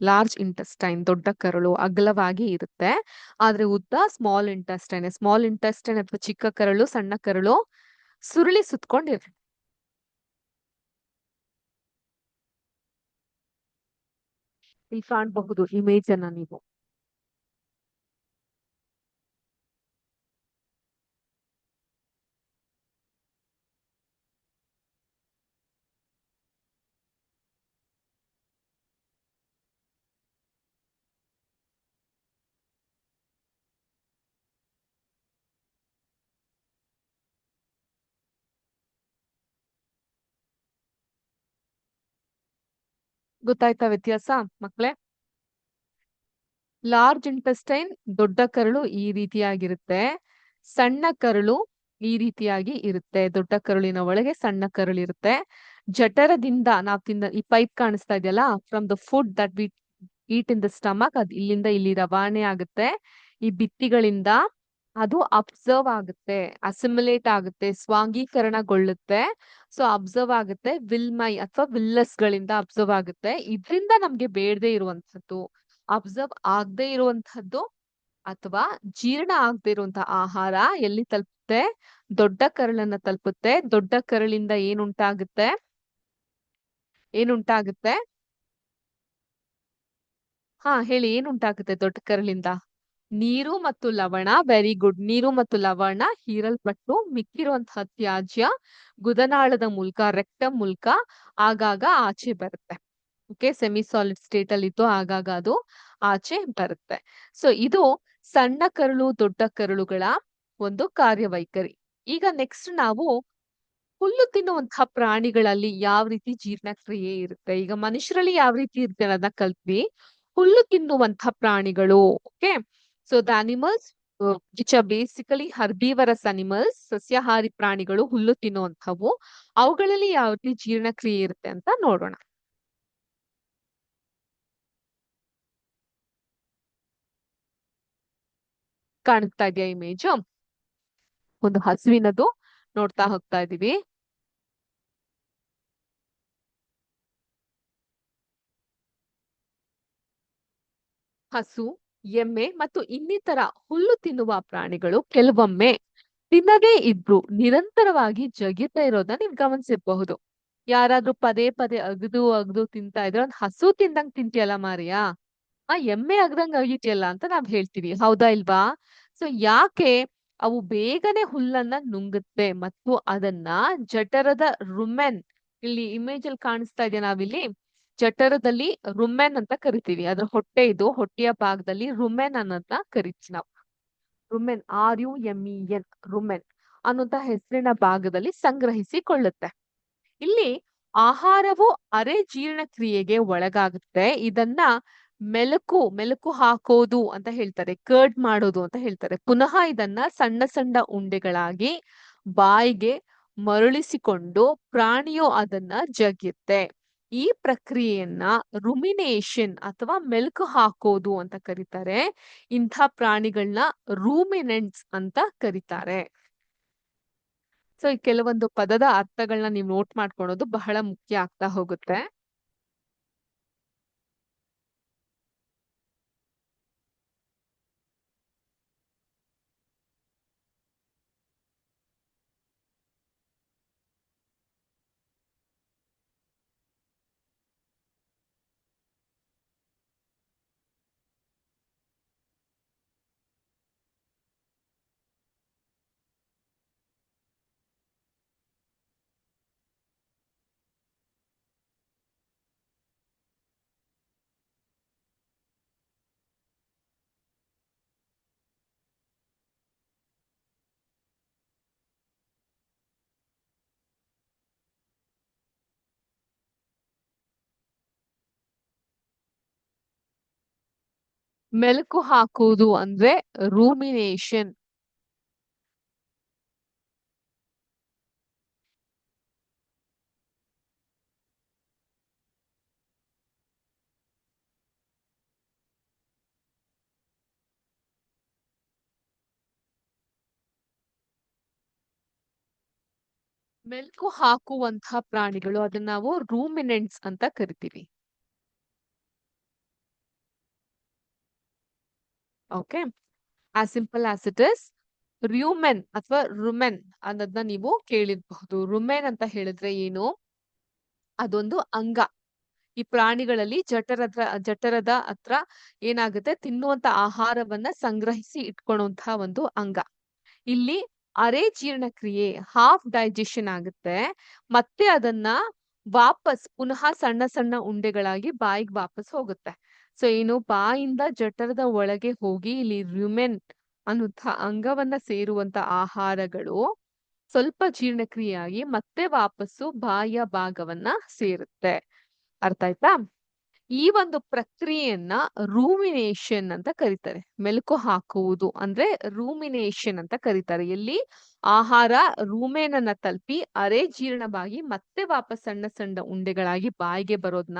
ಲಾರ್ಜ್ ಇಂಟೆಸ್ಟೈನ್ ದೊಡ್ಡ ಕರಳು ಅಗಲವಾಗಿ ಇರುತ್ತೆ. ಆದ್ರೆ ಉದ್ದ ಸ್ಮಾಲ್ ಇಂಟೆಸ್ಟೈನ್ ಸ್ಮಾಲ್ ಇಂಟೆಸ್ಟೈನ್ ಅಥವಾ ಚಿಕ್ಕ ಕರಳು, ಸಣ್ಣ ಕರಳು ಸುರುಳಿ ಸುತ್ಕೊಂಡಿರುತ್ತೆ. ಇಲ್ಲಿ ಕಾಣಬಹುದು ಇಮೇಜ್ ಅನ್ನ ನೀವು. ಗೊತ್ತಾಯ್ತಾ ವ್ಯತ್ಯಾಸ ಮಕ್ಕಳೇ ಲಾರ್ಜ್ ಇಂಟೆಸ್ಟೈನ್ ದೊಡ್ಡ ಕರಳು ಈ ರೀತಿಯಾಗಿರುತ್ತೆ, ಸಣ್ಣ ಕರಳು ಈ ರೀತಿಯಾಗಿ ಇರುತ್ತೆ, ದೊಡ್ಡ ಕರುಳಿನ ಒಳಗೆ ಸಣ್ಣ ಕರುಳಿರುತ್ತೆ ಜಠರದಿಂದ ನಾವ್ ತಿಂದ ಈ ಪೈಪ್ ಕಾಣಿಸ್ತಾ ಇದೆಯಲ್ಲ from the food that we eat in the stomach ಅದ್ ಇಲ್ಲಿಂದ ಇಲ್ಲಿ ರವಾನೆ ಆಗುತ್ತೆ. ಈ ಭಿತ್ತಿಗಳಿಂದ ಅದು ಅಬ್ಸರ್ವ್ ಆಗುತ್ತೆ ಅಸಿಮಿಲೇಟ್ ಆಗುತ್ತೆ, ಸ್ವಾಂಗೀಕರಣಗೊಳ್ಳುತ್ತೆ. ಸೊ, ಅಬ್ಸರ್ವ್ ಆಗುತ್ತೆ, ವಿಲ್ಮೈ ಅಥವಾ ವಿಲ್ಲಸ್ ಗಳಿಂದ ಅಬ್ಸರ್ವ್ ಆಗುತ್ತೆ. ಇದರಿಂದ ನಮ್ಗೆ ಬೇಡದೆ ಇರುವಂತದ್ದು ಅಬ್ಸರ್ವ್ ಆಗದೆ ಇರುವಂತಹದ್ದು ಅಥವಾ ಜೀರ್ಣ ಆಗದೆ ಇರುವಂತಹ ಆಹಾರ ಎಲ್ಲಿ ತಲುಪುತ್ತೆ? ದೊಡ್ಡ ಕರಳನ್ನ ತಲುಪುತ್ತೆ. ದೊಡ್ಡ ಕರಳಿಂದ ಏನುಂಟಾಗುತ್ತೆ? ಏನುಂಟಾಗುತ್ತೆ? ಹಾ, ಹೇಳಿ, ಏನುಂಟಾಗುತ್ತೆ ದೊಡ್ಡ ಕರಳಿಂದ? ನೀರು ಮತ್ತು ಲವಣ ವೆರಿ ಗುಡ್ ನೀರು ಮತ್ತು ಲವಣ ಹೀರಲ್ಪಟ್ಟು ಮಿಕ್ಕಿರುವಂತಹ ತ್ಯಾಜ್ಯ ಗುದನಾಳದ ಮೂಲಕ ರೆಕ್ಟಮ್ ಮೂಲಕ ಆಗಾಗ ಆಚೆ ಬರುತ್ತೆ. ಓಕೆ ಸೆಮಿ ಸಾಲಿಡ್ ಸ್ಟೇಟ್ ಅಲ್ಲಿ ಇತ್ತು ಆಗಾಗ ಅದು ಆಚೆ ಬರುತ್ತೆ. ಸೊ ಇದು ಸಣ್ಣ ಕರುಳು, ದೊಡ್ಡ ಕರುಳುಗಳ ಒಂದು ಕಾರ್ಯವೈಖರಿ. ಈಗ ನೆಕ್ಸ್ಟ್ ನಾವು ಹುಲ್ಲು ತಿನ್ನುವಂತಹ ಪ್ರಾಣಿಗಳಲ್ಲಿ ಯಾವ ರೀತಿ ಜೀರ್ಣಕ್ರಿಯೆ ಇರುತ್ತೆ? ಈಗ ಮನುಷ್ಯರಲ್ಲಿ ಯಾವ ರೀತಿ ಇರುತ್ತೆ ಅನ್ನೋದನ್ನ ಕಲ್ತ್ವಿ? ಹುಲ್ಲು ತಿನ್ನುವಂತಹ ಪ್ರಾಣಿಗಳು okay so the animals which are basically herbivorous animals ಸಸ್ಯಾಹಾರಿ ಪ್ರಾಣಿಗಳು, ಹುಲ್ಲು ತಿನ್ನುವಂಥವು, ಅವುಗಳಲ್ಲಿ ಯಾವ ರೀತಿ ಜೀರ್ಣಕ್ರಿಯೆ ಇರುತ್ತೆ ಅಂತ ನೋಡೋಣ. ಕಾಣಿಸ್ತಾ ಇದೆಯಾ ಇಮೇಜ್? ಒಂದು ಹಸುವಿನದು ನೋಡ್ತಾ ಹೋಗ್ತಾ ಇದೀವಿ. ಹಸು. ಎಮ್ಮೆ ಮತ್ತು ಇನ್ನಿತರ ಹುಲ್ಲು ತಿನ್ನುವ ಪ್ರಾಣಿಗಳು ಕೆಲವೊಮ್ಮೆ ತಿನ್ನದೇ ಇದ್ರು ನಿರಂತರವಾಗಿ ಜಗಿತಾ ಇರೋದನ್ನ ನೀವ್ ಗಮನಿಸಿರ್ಬಹುದು. ಯಾರಾದ್ರೂ ಪದೇ ಪದೇ ಅಗದು ಅಗದು ತಿಂತಾ ಇದ್ರೆ ಒಂದ್ ಹಸು ತಿಂದಂಗ್ ತಿಂತಿಯಲ್ಲ ಮಾರಿಯಾ? ಆ ಎಮ್ಮೆ ಅಗ್ದಂಗ್ ಅಗಿತಿಯಲ್ಲ ಅಂತ ನಾವ್ ಹೇಳ್ತೀವಿ. ಹೌದಾ ಇಲ್ವಾ? ಸೊ ಯಾಕೆ ಅವು ಬೇಗನೆ ಹುಲ್ಲನ್ನ ನುಂಗುತ್ತೆ ಮತ್ತು ಅದನ್ನ ಜಠರದ ರುಮೆನ್, ಇಲ್ಲಿ ಇಮೇಜ್ ಅಲ್ಲಿ ಕಾಣಿಸ್ತಾ ಇದೆಯಾ ನಾವಿಲ್ಲಿ. ಜಠರದಲ್ಲಿ ರುಮೆನ್ ಅಂತ ಕರಿತೀವಿ. ಅದ್ರ ಹೊಟ್ಟೆ ಇದು, ಹೊಟ್ಟೆಯ ಭಾಗದಲ್ಲಿ ರುಮೆನ್ ಅನ್ನೋದನ್ನ ಕರಿತೀವಿ ನಾವು. Rumen, R U M E N, rumen ಅನ್ನುವಂತ ಹೆಸರಿನ ಭಾಗದಲ್ಲಿ ಸಂಗ್ರಹಿಸಿಕೊಳ್ಳುತ್ತೆ. ಇಲ್ಲಿ ಆಹಾರವು ಅರೆ ಜೀರ್ಣಕ್ರಿಯೆಗೆ ಒಳಗಾಗುತ್ತೆ. ಇದನ್ನ ಮೆಲುಕು ಮೆಲುಕು ಹಾಕೋದು ಅಂತ ಹೇಳ್ತಾರೆ, ಕರ್ಡ್ ಮಾಡೋದು ಅಂತ ಹೇಳ್ತಾರೆ. ಪುನಃ ಇದನ್ನ ಸಣ್ಣ ಸಣ್ಣ ಉಂಡೆಗಳಾಗಿ ಬಾಯಿಗೆ ಮರಳಿಸಿಕೊಂಡು ಪ್ರಾಣಿಯು ಅದನ್ನ ಜಗಿಯುತ್ತೆ. ಈ ಪ್ರಕ್ರಿಯೆಯನ್ನ ರುಮಿನೇಷನ್ ಅಥವಾ ಮೆಲ್ಕ್ ಹಾಕೋದು ಅಂತ ಕರೀತಾರೆ. ಇಂಥ ಪ್ರಾಣಿಗಳನ್ನ ರೂಮಿನೆಂಟ್ಸ್ ಅಂತ ಕರೀತಾರೆ. ಸೊ ಈ ಕೆಲವೊಂದು ಪದದ ಅರ್ಥಗಳನ್ನ ನೀವು ನೋಟ್ ಮಾಡ್ಕೊಳೋದು ಬಹಳ ಮುಖ್ಯ ಆಗ್ತಾ ಹೋಗುತ್ತೆ. ಮೆಲುಕು ಹಾಕುವುದು ಅಂದ್ರೆ ರೂಮಿನೇಷನ್ ಮೆಲುಕು ಹಾಕುವಂತಹ ಪ್ರಾಣಿಗಳು ಅದನ್ನ ನಾವು ರೂಮಿನೆಂಟ್ಸ್ ಅಂತ ಕರಿತೀವಿ. ಓಕೆ ಆ simple as it is rumen ಅಥವಾ ರುಮೆನ್ ಅನ್ನೋದನ್ನ ನೀವು ಕೇಳಿರ್ಬಹುದು. ರುಮೆನ್ ಅಂತ ಹೇಳಿದ್ರೆ ಏನು? ಅದೊಂದು ಅಂಗ. ಈ ಪ್ರಾಣಿಗಳಲ್ಲಿ ಜಠರದ ಜಠರದ ಹತ್ರ ಏನಾಗುತ್ತೆ? ತಿನ್ನುವಂತ ಆಹಾರವನ್ನ ಸಂಗ್ರಹಿಸಿ ಇಟ್ಕೊಳ್ಳುವಂತಹ ಒಂದು ಅಂಗ. ಇಲ್ಲಿ ಅರೆ ಜೀರ್ಣಕ್ರಿಯೆ ಹಾಫ್ ಡೈಜೆಷನ್ ಆಗುತ್ತೆ. ಮತ್ತೆ ಅದನ್ನ ವಾಪಸ್, ಪುನಃ ಸಣ್ಣ ಸಣ್ಣ ಉಂಡೆಗಳಾಗಿ ಬಾಯಿಗೆ ವಾಪಸ್ ಹೋಗುತ್ತೆ. ಸೊ ಏನು ಬಾಯಿಂದ ಜಠರದ ಒಳಗೆ ಹೋಗಿ ಇಲ್ಲಿ ರ್ಯುಮೆನ್ ಅನ್ನುವಂಥ ಅಂಗವನ್ನ ಸೇರುವಂತ ಆಹಾರಗಳು ಸ್ವಲ್ಪ ಜೀರ್ಣಕ್ರಿಯೆಯಾಗಿ ಮತ್ತೆ ವಾಪಸ್ಸು ಬಾಯಿಯ ಭಾಗವನ್ನ ಸೇರುತ್ತೆ. ಅರ್ಥ ಆಯ್ತಾ? ಈ ಒಂದು ಪ್ರಕ್ರಿಯೆಯನ್ನ ರೂಮಿನೇಷನ್ ಅಂತ ಕರೀತಾರೆ. ಮೆಲುಕು ಹಾಕುವುದು ಅಂದ್ರೆ ರೂಮಿನೇಷನ್ ಅಂತ ಕರೀತಾರೆ. ಎಲ್ಲಿ ಆಹಾರ ರೂಮೇನನ್ನ ತಲುಪಿ ಅರೆ ಜೀರ್ಣವಾಗಿ ಮತ್ತೆ ವಾಪಸ್ ಸಣ್ಣ ಸಣ್ಣ ಉಂಡೆಗಳಾಗಿ ಬಾಯಿಗೆ ಬರೋದ್ನ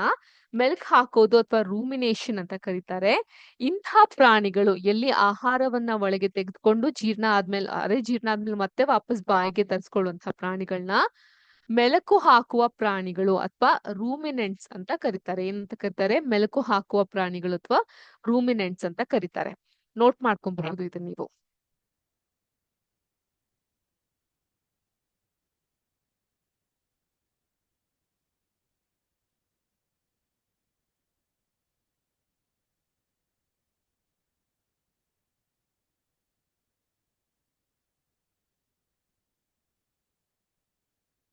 ಮೆಲ್ಕ್ ಹಾಕೋದು ಅಥವಾ ರೂಮಿನೇಷನ್ ಅಂತ ಕರೀತಾರೆ. ಇಂತಹ ಪ್ರಾಣಿಗಳು ಎಲ್ಲಿ ಆಹಾರವನ್ನ ಒಳಗೆ ತೆಗೆದುಕೊಂಡು ಜೀರ್ಣ ಆದ್ಮೇಲೆ ಅರೆ ಜೀರ್ಣ ಆದ್ಮೇಲೆ ಮತ್ತೆ ವಾಪಸ್ ಬಾಯಿಗೆ ತರಿಸ್ಕೊಳ್ಳುವಂತಹ ಪ್ರಾಣಿಗಳನ್ನ ಮೆಲಕು ಹಾಕುವ ಪ್ರಾಣಿಗಳು ಅಥವಾ ರೂಮಿನೆಂಟ್ಸ್ ಅಂತ ಕರೀತಾರೆ. ಏನಂತ ಕರೀತಾರೆ? ಮೆಲಕು ಹಾಕುವ ಪ್ರಾಣಿಗಳು ಅಥವಾ ರೂಮಿನೆಂಟ್ಸ್ ಅಂತ ಕರೀತಾರೆ. ನೋಟ್ ಮಾಡ್ಕೊಬಹುದು ಇದನ್ನ ನೀವು.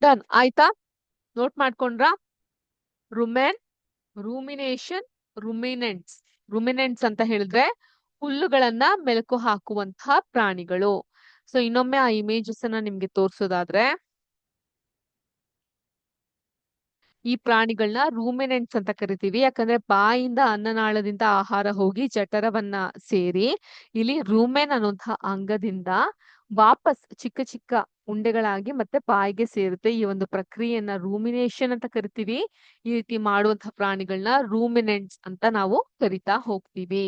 ಡನ್ ಆಯ್ತಾ? ನೋಟ್ ಮಾಡ್ಕೊಂಡ್ರ? ರುಮೆನ್ ರೂಮಿನೇಷನ್ ರುಮಿನೆಂಟ್ಸ್ ರುಮಿನೆಂಟ್ಸ್ ಅಂತ ಹೇಳಿದ್ರೆ ಹುಲ್ಲುಗಳನ್ನ ಮೆಲುಕು ಹಾಕುವಂತಹ ಪ್ರಾಣಿಗಳು. ಸೊ ಇನ್ನೊಮ್ಮೆ ಆ ಇಮೇಜಸ್ ಅನ್ನ ನಿಮ್ಗೆ ತೋರ್ಸೋದಾದ್ರೆ ಈ ಪ್ರಾಣಿಗಳನ್ನ ರೂಮಿನೆಂಟ್ಸ್ ಅಂತ ಕರಿತೀವಿ. ಯಾಕಂದ್ರೆ ಬಾಯಿಂದ ಅನ್ನನಾಳದಿಂದ ಆಹಾರ ಹೋಗಿ ಜಠರವನ್ನ ಸೇರಿ ಇಲ್ಲಿ ರೂಮೆನ್ ಅನ್ನುವಂತಹ ಅಂಗದಿಂದ ವಾಪಸ್ ಚಿಕ್ಕ ಚಿಕ್ಕ ಉಂಡೆಗಳಾಗಿ ಮತ್ತೆ ಬಾಯಿಗೆ ಸೇರುತ್ತೆ. ಈ ಒಂದು ಪ್ರಕ್ರಿಯೆಯನ್ನ ರೂಮಿನೇಷನ್ ಅಂತ ಕರಿತೀವಿ. ಈ ರೀತಿ ಮಾಡುವಂತಹ ಪ್ರಾಣಿಗಳನ್ನ ರೂಮಿನೆಂಟ್ಸ್ ಅಂತ ನಾವು ಕರಿತಾ ಹೋಗ್ತೀವಿ.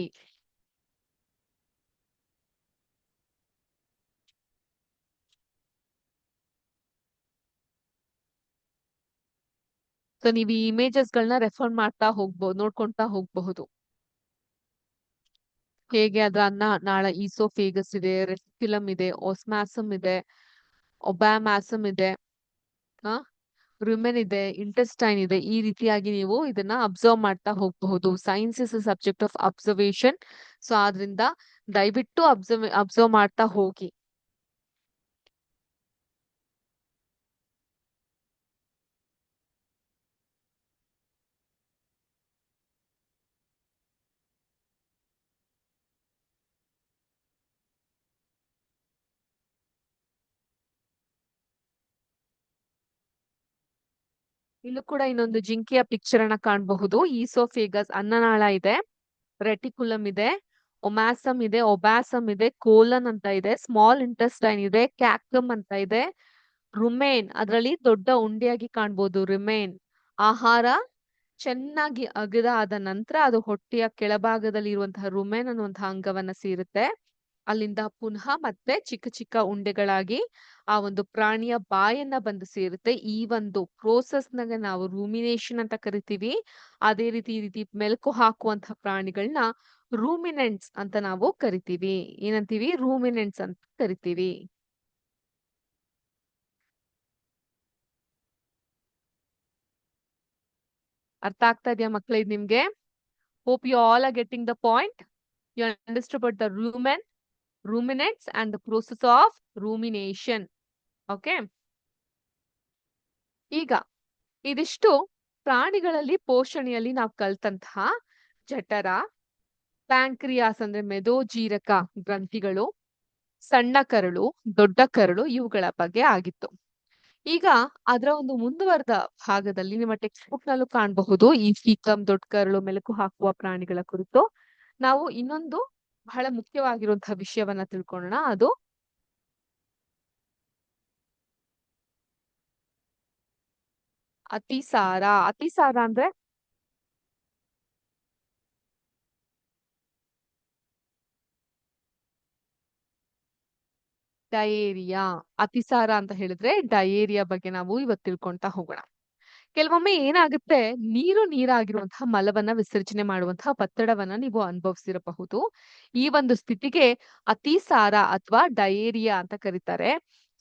ಸೊ ನೀವು ಈ ಇಮೇಜಸ್ ಗಳನ್ನ ರೆಫರ್ ಮಾಡ್ತಾ ಹೋಗ್ಬಹುದು ನೋಡ್ಕೊಂತಾ ಹೋಗ್ಬಹುದು. ಹೇಗೆ ಅದ್ರ ಅನ್ನ ನಾಳ ಈಸೋಫೇಗಸ್ ಇದೆ ರೆಟಿಕ್ಯುಲಮ್ ಇದೆ ಓಸ್ಮಾಸಮ್ ಇದೆ. ಒಬ್ಯಾಮ್ಯಾಸಮ್ ಇದೆ, ಆ, ರುಮೆನ್ ಇದೆ, ಇಂಟೆಸ್ಟೈನ್ ಇದೆ, ಈ ರೀತಿಯಾಗಿ ನೀವು ಇದನ್ನ ಅಬ್ಸರ್ವ್ ಮಾಡ್ತಾ ಹೋಗಬಹುದು. Science is subject of observation so ಆದ್ರಿಂದ ದಯವಿಟ್ಟು ಅಬ್ಸರ್ವ್ ಅಬ್ಸರ್ವ್ ಮಾಡ್ತಾ ಹೋಗಿ. ಇಲ್ಲೂ ಕೂಡ ಇನ್ನೊಂದು ಜಿಂಕೆಯ ಪಿಕ್ಚರ್ ಅನ್ನ ಕಾಣಬಹುದು. ಈಸೋಫೇಗಸ್ ಅನ್ನನಾಳ ಇದೆ ರೆಟಿಕುಲಮ್ ಇದೆ ಒಮ್ಯಾಸಮ್ ಇದೆ ಒಬ್ಯಾಸಮ್ ಇದೆ ಕೋಲನ್ ಅಂತ ಇದೆ ಸ್ಮಾಲ್ ಇಂಟೆಸ್ಟೈನ್ ಇದೆ ಕ್ಯಾಕಮ್ ಅಂತ ಇದೆ. ರುಮೇನ್ ಅದರಲ್ಲಿ ದೊಡ್ಡ ಉಂಡೆಯಾಗಿ ಕಾಣ್ಬೋದು ರಿಮೇನ್ ಆಹಾರ ಚೆನ್ನಾಗಿ ಅಗದ ಆದ ನಂತರ ಅದು ಹೊಟ್ಟೆಯ ಕೆಳಭಾಗದಲ್ಲಿ ಇರುವಂತಹ ರುಮೇನ್ ಅನ್ನುವಂತಹ ಅಂಗವನ್ನ ಸೇರುತ್ತೆ. ಅಲ್ಲಿಂದ ಪುನಃ ಮತ್ತೆ ಚಿಕ್ಕ ಚಿಕ್ಕ ಉಂಡೆಗಳಾಗಿ ಆ ಒಂದು ಪ್ರಾಣಿಯ ಬಾಯನ್ನ ಬಂದು ಸೇರುತ್ತೆ. ಈ ಒಂದು ಪ್ರೋಸೆಸ್ ನಾಗ ನಾವು ರೂಮಿನೇಷನ್ ಅಂತ ಕರಿತೀವಿ. ಅದೇ ರೀತಿ ಈ ರೀತಿ ಮೆಲುಕು ಹಾಕುವಂತಹ ಪ್ರಾಣಿಗಳನ್ನ ರೂಮಿನೆಂಟ್ಸ್ ಅಂತ ನಾವು ಕರಿತೀವಿ. ಏನಂತೀವಿ? ರೂಮಿನೆಂಟ್ಸ್ ಅಂತ ಕರಿತೀವಿ. ಅರ್ಥ ಆಗ್ತಾ ಇದೆಯಾ ಮಕ್ಕಳಿದ್ ನಿಮ್ಗೆ? Hope you all are getting the point you understood about the rumen ruminants and the process of rumination. Okay ಈಗ ಇದಿಷ್ಟು ಪ್ರಾಣಿಗಳಲ್ಲಿ ಪೋಷಣೆಯಲ್ಲಿ ನಾವು ಕಲ್ತಂತಹ ಜಠರ, ಪ್ಯಾಂಕ್ರಿಯಾಸ್ ಅಂದ್ರೆ ಮೆದೋಜೀರಕ ಗ್ರಂಥಿಗಳು, ಸಣ್ಣ ಕರಳು, ದೊಡ್ಡ ಕರಳು ಇವುಗಳ ಬಗ್ಗೆ ಆಗಿತ್ತು. ಈಗ ಅದರ ಒಂದು ಮುಂದುವರೆದ ಭಾಗದಲ್ಲಿ ನಿಮ್ಮ ಟೆಕ್ಸ್ಟ್ ಬುಕ್ ನಲ್ಲೂ ಕಾಣಬಹುದು. ಈ ಫೀಕಂ, ದೊಡ್ಡ ಕರಳು, ಮೆಲುಕು ಹಾಕುವ ಪ್ರಾಣಿಗಳ ಕುರಿತು. ನಾವು ಇನ್ನೊಂದು ಬಹಳ ಮುಖ್ಯವಾಗಿರುವಂತಹ ವಿಷಯವನ್ನ ತಿಳ್ಕೊಳ್ಳೋಣ ಅದು. ಅತಿಸಾರ ಅತಿಸಾರ ಅಂದ್ರೆ? ಡಯೇರಿಯಾ ಅತಿಸಾರ ಅಂತ ಹೇಳಿದ್ರೆ ಡಯೇರಿಯಾ ಬಗ್ಗೆ ನಾವು ಇವತ್ತು ತಿಳ್ಕೊಂತ ಹೋಗೋಣ. ಕೆಲವೊಮ್ಮೆ ಏನಾಗುತ್ತೆ? ನೀರು ನೀರಾಗಿರುವಂತಹ ಮಲವನ್ನ ವಿಸರ್ಜನೆ ಮಾಡುವಂತಹ ಒತ್ತಡವನ್ನ ನೀವು ಅನುಭವಿಸಿರಬಹುದು. ಈ ಒಂದು ಸ್ಥಿತಿಗೆ ಅತಿಸಾರ ಅಥವಾ ಡಯೇರಿಯಾ ಅಂತ ಕರೀತಾರೆ.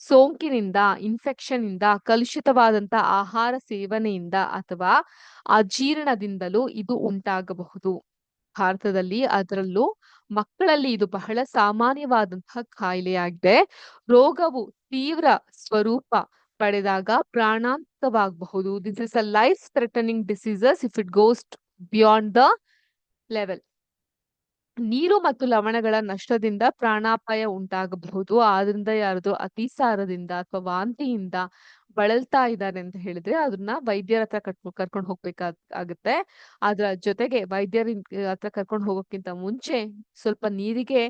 ಸೋಂಕಿನಿಂದ ಇನ್ಫೆಕ್ಷನ್ ಇಂದ ಕಲುಷಿತವಾದಂತಹ ಆಹಾರ ಸೇವನೆಯಿಂದ ಅಥವಾ ಅಜೀರ್ಣದಿಂದಲೂ ಇದು ಉಂಟಾಗಬಹುದು. ಭಾರತದಲ್ಲಿ ಅದರಲ್ಲೂ ಮಕ್ಕಳಲ್ಲಿ ಇದು ಬಹಳ ಸಾಮಾನ್ಯವಾದಂತಹ ಕಾಯಿಲೆಯಾಗಿದೆ. ರೋಗವು ತೀವ್ರ ಸ್ವರೂಪ ಪಡೆದಾಗ ಪ್ರಾಣಾಂತವಾಗಬಹುದು. This is a life threatening diseases if it goes beyond the level ನೀರು ಮತ್ತು ಲವಣಗಳ ನಷ್ಟದಿಂದ ಪ್ರಾಣಾಪಾಯ ಉಂಟಾಗಬಹುದು. ಆದ್ರಿಂದ ಯಾರದು ಅತಿಸಾರದಿಂದ ಅಥವಾ ವಾಂತಿಯಿಂದ ಬಳಲ್ತಾ ಇದ್ದಾರೆ ಅಂತ ಹೇಳಿದ್ರೆ ಅದನ್ನ ವೈದ್ಯರ ಹತ್ರ ಕಟ್ ಕರ್ಕೊಂಡು ಹೋಗ್ಬೇಕಾಗ್ ಅದರ ಅದ್ರ ಜೊತೆಗೆ ವೈದ್ಯರ ಹತ್ರ ಕರ್ಕೊಂಡು ಹೋಗೋಕ್ಕಿಂತ ಮುಂಚೆ ಸ್ವಲ್ಪ ನೀರಿಗೆ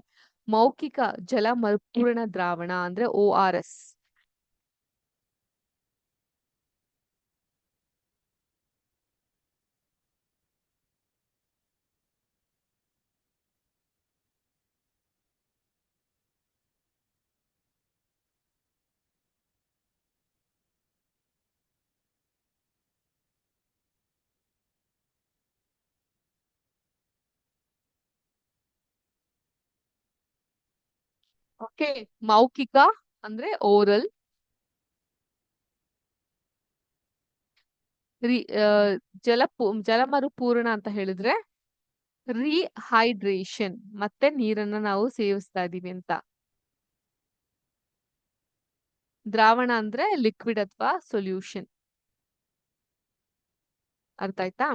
ಮೌಖಿಕ ಜಲ ಮರುಪೂರಣ ದ್ರಾವಣ ಅಂದ್ರೆ ಓ ಆರ್ ಎಸ್ ಓಕೆ, ಮೌಖಿಕ ಅಂದ್ರೆ ಓರಲ್. ರಿ ಜಲ ಜಲಮರುಪೂರ್ಣ ಅಂತ ಹೇಳಿದ್ರೆ ರಿಹೈಡ್ರೇಷನ್, ಮತ್ತೆ ನೀರನ್ನ ನಾವು ಸೇವಿಸ್ತಾ ಇದೀವಿ ಅಂತ. ದ್ರಾವಣ ಅಂದ್ರೆ ಲಿಕ್ವಿಡ್ ಅಥವಾ ಸೊಲ್ಯೂಷನ್. ಅರ್ಥ ಆಯ್ತಾ?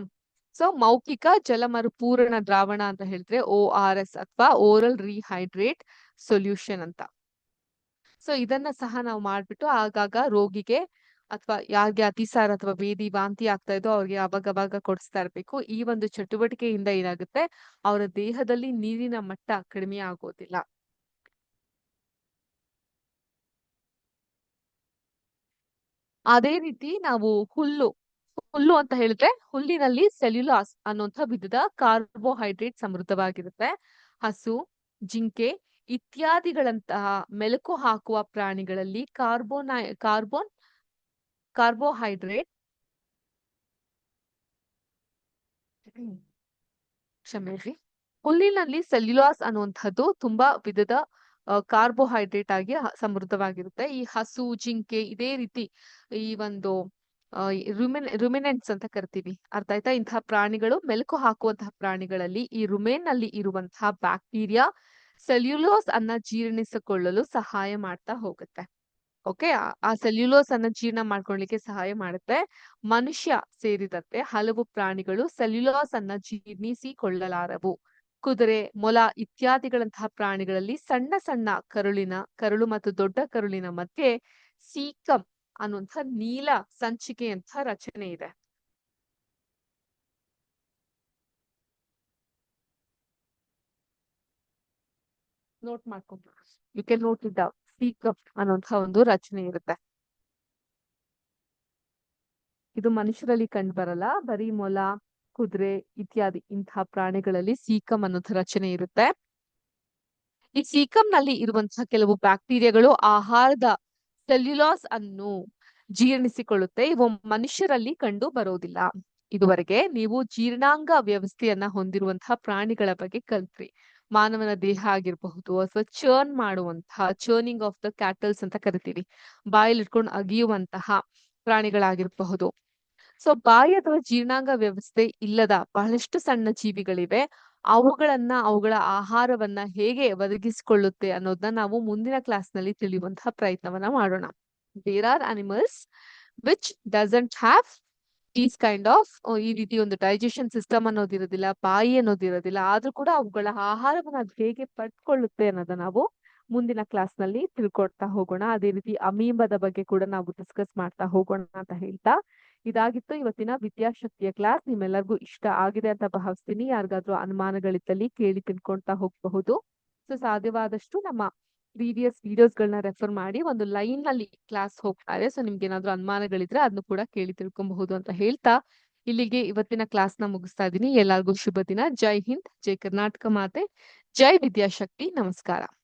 ಸೊ, ಮೌಖಿಕ ಜಲ ಮರುಪೂರಣ ದ್ರಾವಣ ಅಂತ ಹೇಳಿದ್ರೆ ಓ ಆರ್ ಎಸ್ ಅಥವಾ ಓರಲ್ ರೀಹೈಡ್ರೇಟ್. ಸೊಲ್ಯೂಷನ್ ಅಂತ. ಸೊ ಇದನ್ನ ಸಹ ನಾವು ಮಾಡ್ಬಿಟ್ಟು ಆಗಾಗ ರೋಗಿಗೆ ಅಥವಾ ಯಾರಿಗೆ ಅತಿಸಾರ ಅಥವಾ ಬೇದಿ ವಾಂತಿ ಆಗ್ತಾ ಇದೋ ಅವ್ರಿಗೆ ಅವಾಗ ಅವಾಗ ಕೊಡಿಸ್ತಾ ಇರ್ಬೇಕು. ಈ ಒಂದು ಚಟುವಟಿಕೆಯಿಂದ ಏನಾಗುತ್ತೆ? ಅವರ ದೇಹದಲ್ಲಿ ನೀರಿನ ಮಟ್ಟ ಕಡಿಮೆ ಆಗೋದಿಲ್ಲ. ಅದೇ ರೀತಿ ನಾವು ಹುಲ್ಲು ಹುಲ್ಲು ಅಂತ ಹೇಳಿದ್ರೆ ಹುಲ್ಲಿನಲ್ಲಿ ಸೆಲ್ಯುಲಾಸ್ ಅನ್ನೋಂಥ ವಿಧದ ಕಾರ್ಬೋಹೈಡ್ರೇಟ್ ಸಮೃದ್ಧವಾಗಿರುತ್ತೆ. ಹಸು, ಜಿಂಕೆ ಇತ್ಯಾದಿಗಳಂತಹ ಮೆಲುಕು ಹಾಕುವ ಪ್ರಾಣಿಗಳಲ್ಲಿ ಕಾರ್ಬೋನೈ, ಕಾರ್ಬೋನ್, ಕಾರ್ಬೋಹೈಡ್ರೇಟ್ ಕ್ಷಮಿಸಿ ಹುಲ್ಲಿನಲ್ಲಿ ಸೆಲ್ಯುಲಾಸ್ ಅನ್ನುವಂಥದ್ದು ತುಂಬಾ ವಿಧದ ಕಾರ್ಬೋಹೈಡ್ರೇಟ್ ಆಗಿ ಸಮೃದ್ಧವಾಗಿರುತ್ತೆ. ಈ ಹಸು, ಜಿಂಕೆ ಇದೇ ರೀತಿ ಈ ಒಂದು ರುಮೆನ್, ರುಮಿನೆಂಟ್ಸ್ ಅಂತ ಕರಿತೀವಿ. ಅರ್ಥ ಆಯ್ತಾ? ಇಂತಹ ಪ್ರಾಣಿಗಳು ಮೆಲುಕು ಹಾಕುವಂತಹ ಪ್ರಾಣಿಗಳಲ್ಲಿ ಈ ರುಮೇನ್ನಲ್ಲಿ ಇರುವಂತಹ ಬ್ಯಾಕ್ಟೀರಿಯಾ ಸೆಲ್ಯುಲೋಸ್ ಅನ್ನ ಜೀರ್ಣಿಸಿಕೊಳ್ಳಲು ಸಹಾಯ ಮಾಡ್ತಾ ಹೋಗುತ್ತೆ. ಓಕೆ, ಆ ಸೆಲ್ಯುಲೋಸ್ ಅನ್ನ ಜೀರ್ಣ ಮಾಡ್ಕೊಳ್ಳಿಕ್ಕೆ ಸಹಾಯ ಮಾಡುತ್ತೆ. ಮನುಷ್ಯ ಸೇರಿದಂತೆ ಹಲವು ಪ್ರಾಣಿಗಳು ಸೆಲ್ಯುಲೋಸ್ ಅನ್ನ ಜೀರ್ಣಿಸಿಕೊಳ್ಳಲಾರವು. ಕುದುರೆ, ಮೊಲ ಇತ್ಯಾದಿಗಳಂತಹ ಪ್ರಾಣಿಗಳಲ್ಲಿ ಸಣ್ಣ ಸಣ್ಣ ಕರುಳಿನ, ಕರುಳು ಮತ್ತು ದೊಡ್ಡ ಕರುಳಿನ ಮಧ್ಯೆ ಸೀಕಂ ಅನ್ನುವಂಥ ನೀಲ ಸಂಚಿಕೆಯಂತಹ ರಚನೆ ಇದೆ. ನೋಟ್ ಮಾಡ್ಕೊಂಡು ಯು ಕ್ಯಾನ್ ನೋಟ್ ಇಟ್ ಸೀಕಪ್ ಅನ್ನುವಂಥ ಒಂದು ರಚನೆ ಇರುತ್ತೆ. ಇದು ಮನುಷ್ಯರಲ್ಲಿ ಕಂಡು ಬರಲ್ಲ. ಬರೀ ಮೊಲ, ಕುದುರೆ ಇತ್ಯಾದಿ ಇಂತಹ ಪ್ರಾಣಿಗಳಲ್ಲಿ ಸೀಕಮ್ ಅನ್ನೋಂಥ ರಚನೆ ಇರುತ್ತೆ. ಈ ಸೀಕಮ್ನಲ್ಲಿ ಇರುವಂತಹ ಕೆಲವು ಬ್ಯಾಕ್ಟೀರಿಯಾಗಳು ಆಹಾರದ ಸೆಲ್ಯುಲಾಸ್ ಅನ್ನು ಜೀರ್ಣಿಸಿಕೊಳ್ಳುತ್ತೆ. ಇವು ಮನುಷ್ಯರಲ್ಲಿ ಕಂಡು ಬರೋದಿಲ್ಲ. ಇದುವರೆಗೆ ನೀವು ಜೀರ್ಣಾಂಗ ವ್ಯವಸ್ಥೆಯನ್ನ ಹೊಂದಿರುವಂತಹ ಪ್ರಾಣಿಗಳ ಬಗ್ಗೆ ಕಲ್ತ್ರಿ. ಮಾನವನ ದೇಹ ಆಗಿರಬಹುದು ಅಥವಾ ಚರ್ನ್ ಮಾಡುವಂತಹ ಚರ್ನಿಂಗ್ ಆಫ್ ದ ಕ್ಯಾಟಲ್ಸ್ ಅಂತ ಕರಿತೀವಿ. ಬಾಯಲ್ಲಿ ಇಟ್ಕೊಂಡು ಅಗಿಯುವಂತಹ ಪ್ರಾಣಿಗಳಾಗಿರಬಹುದು. ಸೊ ಬಾಯಿ ಅಥವಾ ಜೀರ್ಣಾಂಗ ವ್ಯವಸ್ಥೆ ಇಲ್ಲದ ಬಹಳಷ್ಟು ಸಣ್ಣ ಜೀವಿಗಳಿವೆ. ಅವುಗಳನ್ನ, ಅವುಗಳ ಆಹಾರವನ್ನ ಹೇಗೆ ಒದಗಿಸಿಕೊಳ್ಳುತ್ತೆ ಅನ್ನೋದನ್ನ ನಾವು ಮುಂದಿನ ಕ್ಲಾಸ್ನಲ್ಲಿ ತಿಳಿಯುವಂತಹ ಪ್ರಯತ್ನವನ್ನ ಮಾಡೋಣ. There are animals which doesn't have this kind of ಈ ರೀತಿ ಒಂದು ಡೈಜೆಷನ್ ಸಿಸ್ಟಮ್ ಅನ್ನೋದಿರೋದಿಲ್ಲ ಬಾಯಿ ಅನ್ನೋದಿರೋದಿಲ್ಲ ಆದ್ರೂ ಕೂಡ ಅವುಗಳ ಆಹಾರವನ್ನು ಅದು ಹೇಗೆ ಪಡ್ಕೊಳ್ಳುತ್ತೆ ಅನ್ನೋದನ್ನ ನಾವು ಮುಂದಿನ ಕ್ಲಾಸ್ನಲ್ಲಿ ತಿಳ್ಕೊಡ್ತಾ ಹೋಗೋಣ. ಅದೇ ರೀತಿ ಅಮೀಂಬದ ಬಗ್ಗೆ ಕೂಡ ನಾವು ಡಿಸ್ಕಸ್ ಮಾಡ್ತಾ ಹೋಗೋಣ ಅಂತ ಹೇಳ್ತಾ ಇದಾಗಿತ್ತು ಇವತ್ತಿನ ವಿದ್ಯಾಶಕ್ತಿಯ ಕ್ಲಾಸ್ ನಿಮ್ಮೆಲ್ಲರಿಗೂ ಇಷ್ಟ ಆಗಿದೆ ಅಂತ ಭಾವಿಸ್ತೀನಿ. ಯಾರಿಗಾದ್ರೂ ಅನುಮಾನಗಳಿದ್ದಲ್ಲಿ ಕೇಳಿ ತಿಳ್ಕೊಳ್ತಾ ಹೋಗಬಹುದು. ಸೊ, ಸಾಧ್ಯವಾದಷ್ಟು ನಮ್ಮ ಪ್ರೀವಿಯಸ್ ವಿಡಿಯೋಸ್ ಗಳನ್ನ ರೆಫರ್ ಮಾಡಿ ಒಂದು ಲೈನ್ನಲ್ಲಿ ಕ್ಲಾಸ್ ಹೋಗ್ತಾರೆ. ಸೊ ನಿಮ್ಗೆ ಏನಾದ್ರು ಅನುಮಾನಗಳಿದ್ರೆ ಅದನ್ನು ಕೂಡ ಕೇಳಿ ತಿಳ್ಕೊಬಹುದು ಅಂತ ಹೇಳ್ತಾ ಇಲ್ಲಿಗೆ ಇವತ್ತಿನ ಕ್ಲಾಸ್ನ ಮುಗಿಸ್ತಾ ಇದ್ದೀನಿ. ಎಲ್ಲರಿಗೂ ಶುಭ ದಿನ. ಜೈ ಹಿಂದ್, ಜೈ ಕರ್ನಾಟಕ ಮಾತೆ. ಜೈ ವಿದ್ಯಾಶಕ್ತಿ. ನಮಸ್ಕಾರ.